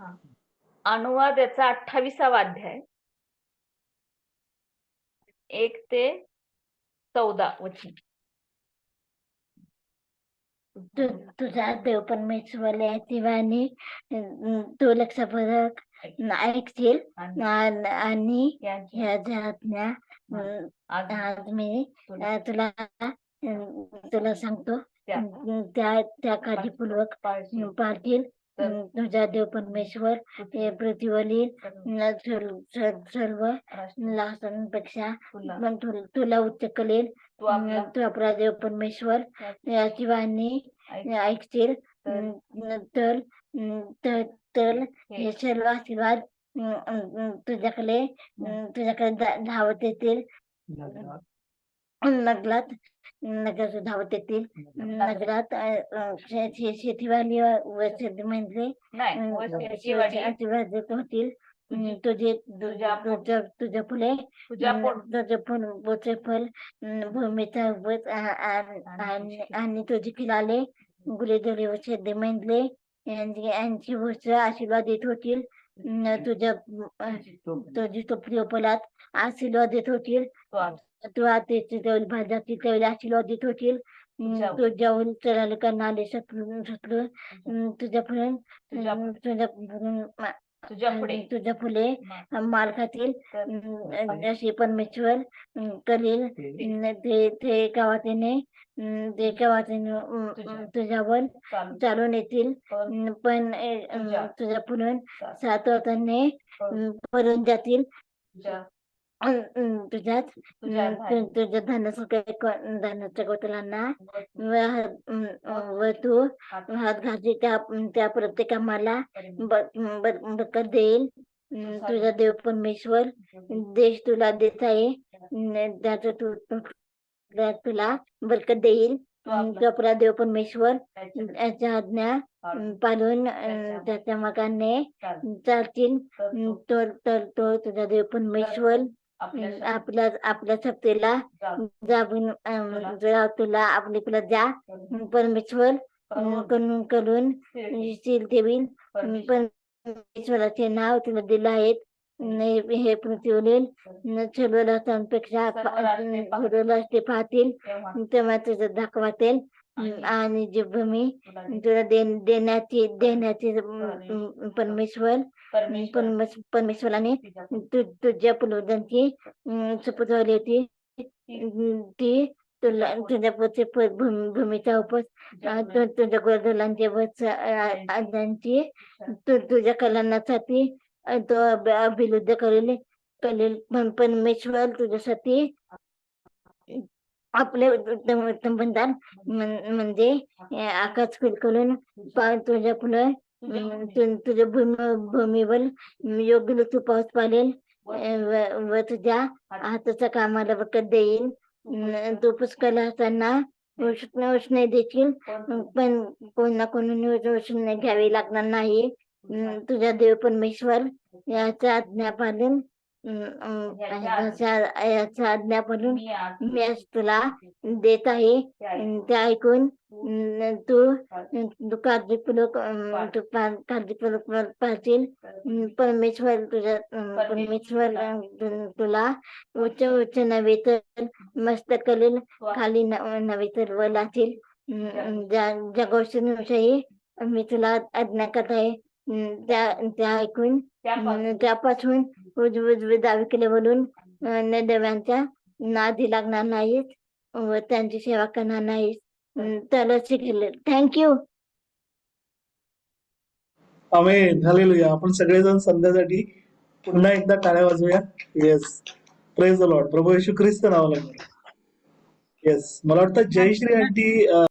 अनुवाद याचा अठ्ठावीसावा अध्याय. एक ते चौदा वचन. तु तुझा देव परमेश्वर आणि तू लक्षपूर्वक ऐकशील. आणि तुला तुला सांगतो. त्या त्या काळजीपूर्वक. पाळतील तुझा देव परमेश्वर हे पृथ्वीवरील सर्व लासांपेक्षा तुला. उच्च करेल. तू आपला देव परमेश्वर. याची वाणी ऐक. ऐकशील. तर अं, तर हे. हे सर्व आशीर्वाद तुझ्याकडे तुझ्याकडे धावत येतील. नगरात नगरात धावत येतील. नगरात. शेतीवाली व शेती म्हणजे होतील. तुझी- तुझे तुझ्या तुझ्या फुले तुझ्या तुझे फुल तुझे फल भूमीचा आणि तुझी खिलाले गुलेदोले व शेती म्हणजे यांची आशीर्वाद देत होतील. तुझ्या तुझी फलात आशीर्वाद देत होतील. तो आज तू आतेची तेवढी भाज्याची तेवढी आशीर्वाद देत होतील. तुझ्या- तुझ्याहून चढायला करणारे शत्रू शत्रू अं, तुझ्या पुढे तुझ्या तुझ्या पुढे तुझ्या फुले परमेश्वर करील. ते. ते गावातीने ते गावातीने तुझ्यावर चालू चालून येतील. पण तुझ्या- चा- सात वर्षांनी पण पडून जातील. तुझ्यात तुझ्या तु- तुझ्या धनाच्या धनाच्या गोतलांना व तू हात घालते त्या त्या प्रत्येक कामाला ब- ब- बरकत देईल तुझा देव परमेश्वर देश तुला देत आहे त्याचं तू तू- त्या तुला बरकत देईल तो आपला देव परमेश्वर याच्या आज्ञा पाळून अं, त्याच्या मागाने चालतील तर तर तो तुझा देव परमेश्वर आपल्या आपल्या सत्तेला जाबून अं, तुला आपले तुला अं, परमेश्वर. अं, करून करून शील परमेश्वराचे नाव तुला दिलं आहे. अं, हे पृथ्वीवरील सर्व राष्ट्रे पाहतील. तेव्हा तुझं दाखवातील. आणि जी भूमी तुला दे- देण्याची देण्याची अं, परमेश्वर परमेश- परमेश्वराने तु- तुझ्या पूर्वजांची झाली होती. ती तुला तुझ्या पुढचे प- भूमी- भूमीचा उपस तुझ्या गोरधोलांचे वच आजांची तु तुझ्या कलांसाठी अं, तो अभ- अभिवृद्ध करेल करेल. पण परमेश्वर तुझ्यासाठी आपले उत्तम उत्तम बंधन म्हणजे आकाश करून तुझ्या फुलं तुझ्या भूमी भूमीवर योग्य तू पाऊस पाडेल व तुझ्या हाताच्या कामाला बकत देईल तू पुष्कळ असताना उष्ण उष्ण देखील पण कोणा कोणी उष्ण घ्यावी लागणार नाही. तुझ्या देव परमेश्वर याचा आज्ञा पालन याचा याचा आज्ञा पालन मी आज तुला देत आहे. ते ऐकून तू तू काळजीपूर्वक काळजीपूर्वक पाहशील. परमेश्वर तुझ्या परमेश्वर तुला उच्च उच्च नव्हे तर मस्त करेल खाली नव्हे तर वर अं, ज्या ज्या गोष्टींविषयी मी तुला आज्ञा करत आहे त्या त्या ऐकून त्यापासून उज उजवे दावे केले म्हणून अं, देवांच्या नादी लागणार नाहीत व त्यांची सेवा करणार नाहीत. त्याला शिकले थँक्यू आमेन हालेलुया आपण सगळेजण संध्यासाठी पुन्हा एकदा टाळ्या वाजवूया. येस प्रेज द लॉर्ड प्रभू येशू ख्रिस्त नावाला येस मला वाटतं जयश्री आंटी